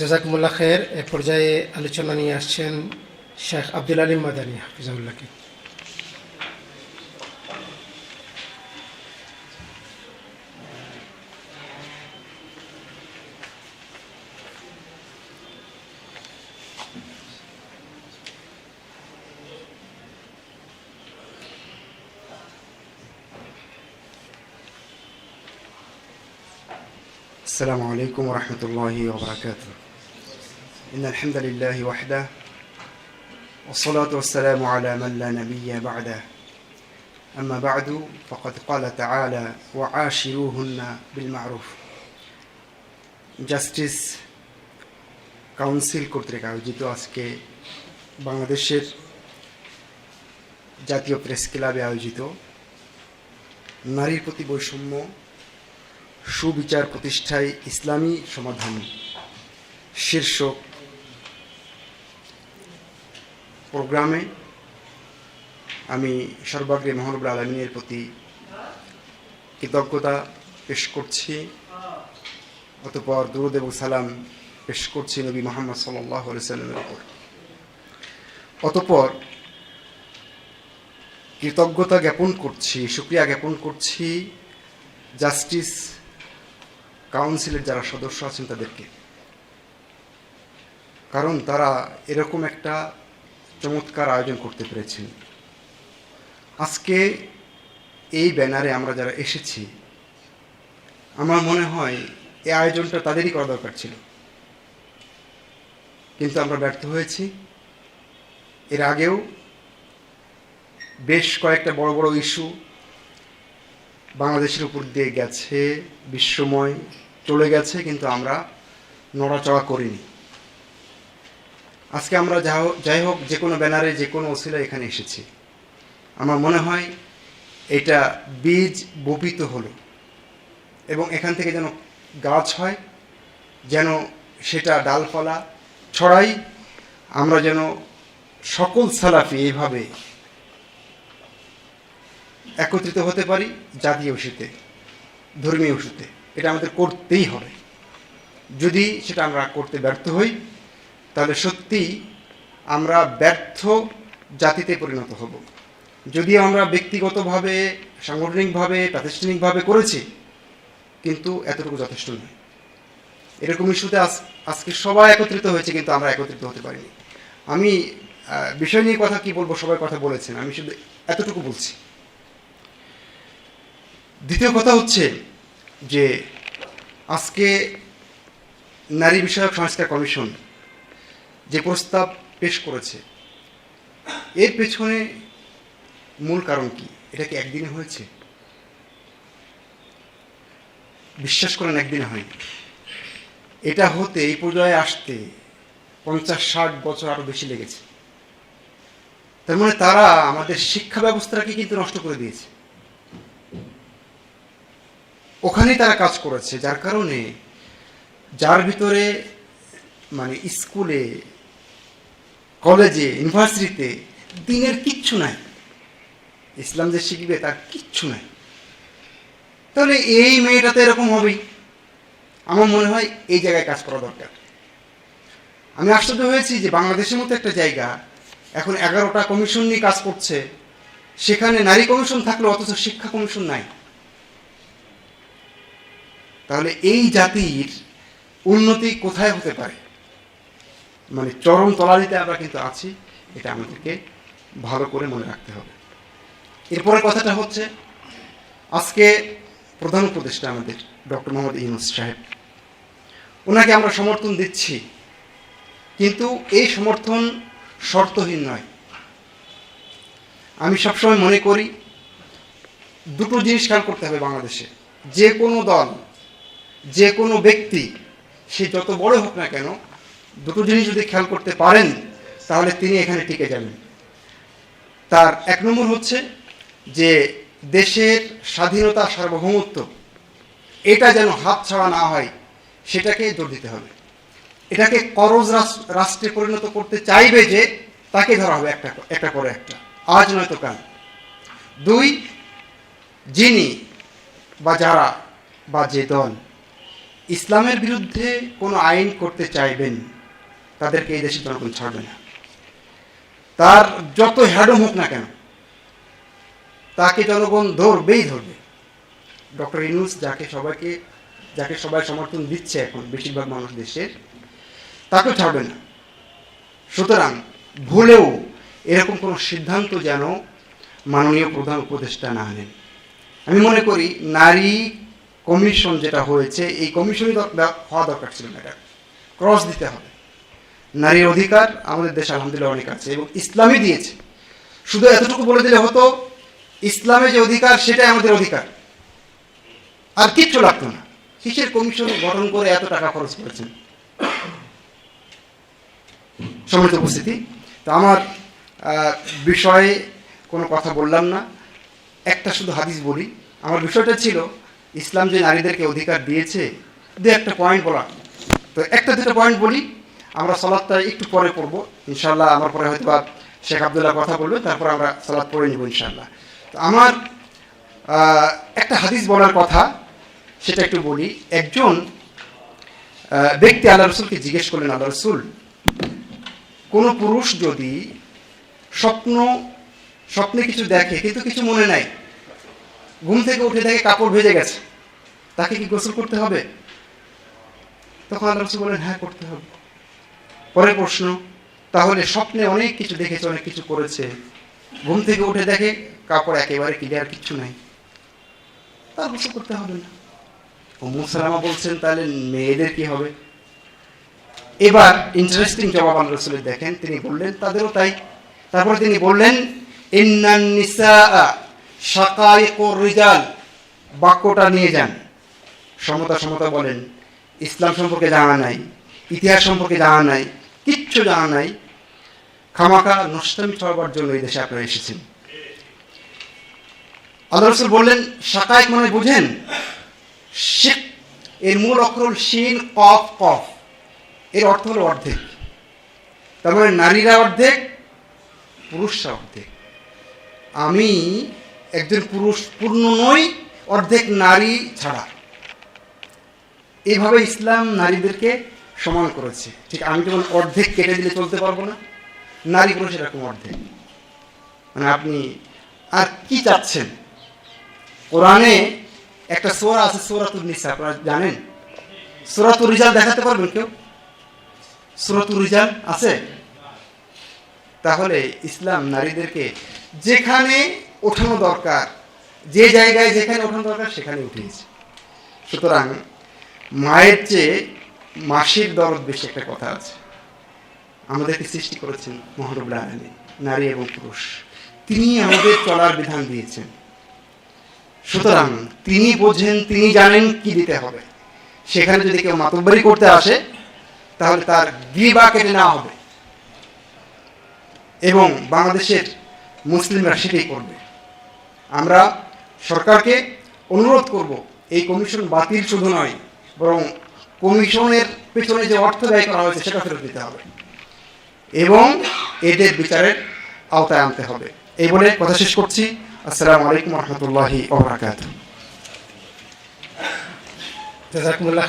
জাজাকুমুল্লাহ খের এ পর্যায়ে আলোচনা নিয়ে আসছেন শেখ আব্দুল আলিম মাদানী হাফিজাউল্লাহকে السلام عليكم ورحمة الله وبركاته إن الحمد لله وحده والصلاة والسلام على من لا نبي بعده أما بعد فقد قال تعالى وعاشروهن بالمعروف জাস্টিস কাউন্সিল কর্তৃক আয়োজিত আজকে বাংলাদেশের জাতীয় প্রেস ক্লাবে আয়োজিত নারীর প্রতি বৈষম্য সুবিচার প্রতিষ্ঠায় ইসলামী সমাধান শীর্ষক প্রোগ্রামে আমি সর্বাগ্রে মহানবুল আলমিনের প্রতি কৃতজ্ঞতা পেশ করছি। অতপর দুরুদ এবং সালাম পেশ করছি নবী মোহাম্মদ সাল্লাহ সাল্লামের ওপর অতপর কৃতজ্ঞতা জ্ঞাপন করছি সুক্রিয়া জ্ঞাপন করছি জাস্টিস কাউন্সিলের যারা সদস্য আছেন তাদেরকে। কারণ তারা এরকম একটা চমৎকার আয়োজন করতে পেরেছেন আজকে এই ব্যানারে আমরা যারা এসেছি, আমার মনে হয় এই আয়োজনটা তাদেরই করা দরকার ছিল। কিন্তু আমরা ব্যর্থ হয়েছি। এর আগেও বেশ কয়েকটা বড় বড় ইস্যু বাংলাদেশের উপর দিয়ে গেছে, বিশ্বময় চলে গেছে, কিন্তু আমরা নড়াচড়া করিনি। আজকে আমরা যা যাই হোক, যে কোনো ব্যানারে, যে কোনো ওসিলা এখানে এসেছি। আমার মনে হয় এটা বীজ বপিত হলো এবং এখান থেকে যেন গাছ হয়, যেন সেটা ডালপালা, ছড়াই, আমরা যেন সকল সালাফি এইভাবে একত্রিত হতে পারি জাতীয় ইস্যুতে ধর্মীয় ইস্যুতে এটা আমাদের করতেই হবে। যদি সেটা আমরা করতে ব্যর্থ হই তাহলে সত্যিই আমরা ব্যর্থ জাতিতে পরিণত হব। যদি আমরা ব্যক্তিগতভাবে, সাংগঠনিকভাবে, প্রাতিষ্ঠানিকভাবে করেছি, কিন্তু এতটুকু যথেষ্ট নয়। এরকম ইস্যুতে আজ, আজকে সবাই একত্রিত হয়েছে, কিন্তু আমরা একত্রিত হতে পারিনি। আমি বিষয় নিয়ে কথা কি বলব, সবাই কথা বলেছেন, আমি শুধু এতটুকু বলছি। দ্বিতীয় কথা হচ্ছে যে, আজকে নারী বিষয়ক সংস্কার কমিশন যে প্রস্তাব পেশ করেছে, এর পেছনে মূল কারণ কি? এটা কি একদিনে হয়েছে? বিশ্বাস করেন, একদিনে হয়নি। এটা হতে, এই পর্যায়ে আসতে পঞ্চাশ, ষাট বছর আরও বেশি লেগেছে। তার মানে তারা আমাদের শিক্ষা ব্যবস্থাটাকে কিন্তু নষ্ট করে দিয়েছে। ওখানেই তারা কাজ করেছে, যার কারণে যার ভিতরে মানে স্কুলে কলেজে, ইউনিভার্সিটিতে, দিনের কিচ্ছু নাই। ইসলাম যে শিখবে তার কিচ্ছু নাই। তাহলে এই মেয়েটা তো এরকম হবেই। আমার মনে হয় এই জায়গায় কাজ করা দরকার। আমি আশ্চর্য হয়েছি যে বাংলাদেশের মতো একটা জায়গা এখন এগারোটা কমিশন নিয়ে কাজ করছে। সেখানে নারী কমিশন থাকলে অথচ শিক্ষা কমিশন নাই। তাহলে এই জাতির উন্নতি কোথায় হতে পারে? মানে চরম তলানিতে আমরা কিন্তু আছি, এটা আমাদেরকে ভালো করে মনে রাখতে হবে। এরপরে কথাটা হচ্ছে, আজকে প্রধান উপদেষ্টা আমাদের ডক্টর মোহাম্মদ ইউনুস সাহেব। ওনাকে আমরা সমর্থন দিচ্ছি, কিন্তু এই সমর্থন শর্তহীন নয়। আমি সবসময় মনে করি, দুটো জিনিস খেয়াল করতে হবে বাংলাদেশে। যে কোনো দল, যে কোনো ব্যক্তি, সে যত বড় হোক না কেন দুটো জিনিস যদি খেয়াল করতে পারেন, তাহলে তিনি এখানে টিকে যাবেন। তার এক নম্বর হচ্ছে যে দেশের স্বাধীনতা সার্বভৌমত্ব, এটা যেন হাত ছাড়া না হয়, সেটাকে জোর দিতে হবে। এটাকে করজ রাষ্ট্রে পরিণত করতে চাইবে যে, তাকে ধরা হবে একটা একটা করে একটা। আজ নয়তো কাল। দুই, যিনি বা যারা বা যে দল, ইসলামের বিরুদ্ধে কোনো আইন করতে চাইবেন তাদেরকে এই দেশের জনগণ ছাড়বে না। তার যত হ্যাডম হোক না কেন, তাকে জনগণ ধরবেই ধরবে। ডক্টর ইনুস যাকে সবাইকে, যাকে সবাই সমর্থন দিচ্ছে এখন বেশিরভাগ মানুষ দেশের তাকেও ছাড়বে না। সুতরাং ভুলেও এরকম কোনো সিদ্ধান্ত যেন মাননীয় প্রধান উপদেষ্টা না নেন। আমি মনে করি নারী কমিশন যেটা হয়েছে, এই কমিশনই হওয়া দরকার ছিল না এটা ক্রস দিতে হবে। নারীর অধিকার আমাদের দেশে আলহামদুলিল্লাহ অনেক আছে এবং ইসলামই দিয়েছে। শুধু এতটুকু বলে দিলে হতো, ইসলামে যে অধিকার সেটাই আমাদের অধিকার। আর কিচ্ছু লাগতো না। কিসের কমিশন গঠন করে এত টাকা খরচ করেছেন? সম্মিলিত উপস্থিতি, তো আমার বিষয়ে কোনো কথা বললাম না। একটা শুধু হাদিস বলি। আমার বিষয়টা ছিল, ইসলাম যে নারীদেরকে অধিকার দিয়েছে, দু একটা পয়েন্ট বলা তো একটা দুটো পয়েন্ট বলি। আমরা সালাদটা একটু পরে পড়ব। ইনশাল্লাহ আমার পরে হয়তো বা শেখ আবদুল্লাহ কথা বলবে তারপর আমরা সালাদ পড়ে নিব ইনশাল্লাহ তো আমার একটা হাদিস বলার কথা, সেটা একটু বলি। একজন ব্যক্তি আল্লাহ রসুলকে জিজ্ঞেস করলেন, আল্লাহ রসুল, কোনো পুরুষ যদি স্বপ্ন, স্বপ্নে কিছু দেখে, কিন্তু কিছু মনে নাই, ঘুম থেকে উঠে দেখে কাপড় ভেজে গেছে, তাকে কি গোসল করতে হবে? তখন আল্লাহ রসুল বলেন হ্যাঁ করতে হবে। পরের প্রশ্ন, তাহলে স্বপ্নে অনেক কিছু দেখেছে, অনেক কিছু করেছে। ঘুম থেকে উঠে দেখে কাপড় একেবারে ক্লিয়ার কিচ্ছু নাই। তার গোসল করতে হবে না। উম্মু সালামা বলছেন, তাহলে মেয়েদের কি হবে? এবার ইন্টারেস্টিং জবাব আল্লাহ দেখেন, তিনি বললেন, তাদেরও তাই। তারপরে তিনি বললেন রিজাল বাক্যটা নিয়ে যান। সমতা সমতা বলেন, ইসলাম সম্পর্কে জানা নাই, ইতিহাস সম্পর্কে জানা নাই কিচ্ছু জানা নাই। খামাকা নষ্টামি ছড়াবার জন্য এই দেশে আপনারা এসেছেন। আল্লাহ বললেন শাকাইক মানে বুঝেন শিখ এর মূল অক্ষর হল শিন, কফ কফ। এর অর্থ হল অর্ধেক। তার মানে নারীরা অর্ধেক, পুরুষরা অর্ধেক। আমি একজন পুরুষ, পূর্ণ নই, অর্ধেক নারী ছাড়া। এইভাবে ইসলাম নারীদেরকে সমান করেছে। ঠিক, আমি যেমন অর্ধেক কেটে দিলে চলতে পারব না, নারী পুরুষ এরকম অর্ধেক। মানে আপনি, আর কি চাচ্ছেন? কোরআনে একটা সোরা আছে সোরাতুল নিসা, আপনারা জানেন? সোরাতুল রিজাল দেখাতে পারবেন কেউ? সুরতুল রিজাল আছে? তাহলে ইসলাম নারীদেরকে যেখানে ওঠানো দরকার, যে জায়গায় যেখানে ওঠানো দরকার, সেখানে উঠিয়েছে। সুতরাং মায়ের চেয়ে মাসির দরদ বেশি একটা কথা আছে। আমাদেরকে সৃষ্টি করেছেন মহানবুল্লাহ আলী নারী এবং পুরুষ। তিনি আমাদের চলার বিধান দিয়েছেন। সুতরাং তিনি বোঝেন, তিনি জানেন কি দিতে হবে। সেখানে যদি কেউ মাতব্বরি করতে আসে, তাহলে তার গিবা কেটে নেওয়া হবে। এবং বাংলাদেশের মুসলিমরা সেটাই করবে। আমরা সরকারকে অনুরোধ করব, এই কমিশন বাতিল শুধু নয়, বরং কমিশনের পেছনে যে অর্থ ব্যয় করা হয়েছে সেটা ফেরত দিতে হবে। এবং এদের বিচারের আওতায় আনতে হবে। এই বলে কথা শেষ করছি। আসসালামু আলাইকুম রহমতুল্লাহি ওবরাকাত জাজাকুমুল্লাহ